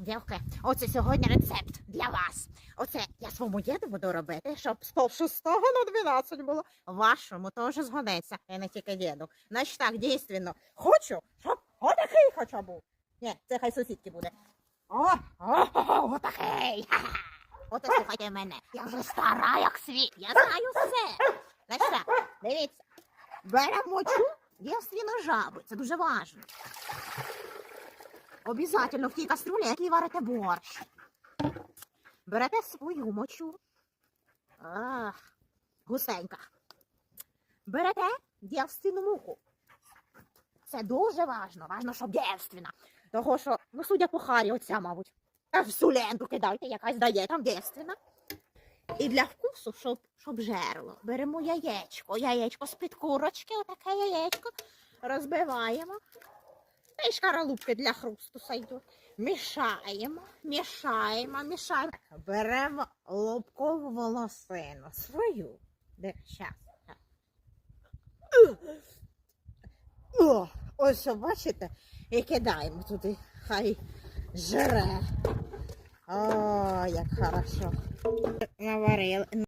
Дівки, оце сьогодні рецепт для вас. Оце я своєму діду буду робити, щоб з пол шостого на 12 було. Вашому теж згодиться, і не тільки діду. Значить так, дійсно, хочу, щоб отакий хоча був. Ні, це хай сусідки буде. О, о, отакий. От слухайте мене. Я вже стара, як світ. Я знаю все. Значить так, дивіться. Беремо мочу дівствіно жаби. Це дуже важливо. Обязательно в тій каструлі, якій варите борщ. Берете свою мочу. Ах, гусенька. Берете дівственну муку. Це дуже важно. Важно, щоб дівственна. Того, що, ну, судя по харі, оця, мабуть. В суленту кидайте, якась дає там дівственна. І для вкусу, щоб, щоб жерло, беремо яєчко. Яєчко з-під курочки, отаке яєчко. Розбиваємо. Та шкаралупки для хрусту сайдуть. Мішаємо, мішаємо, мішаємо. Беремо лобкову волосину свою. Де щас. Ось бачите, і кидаємо туди. Хай жре. О, як хорошо. Наварили.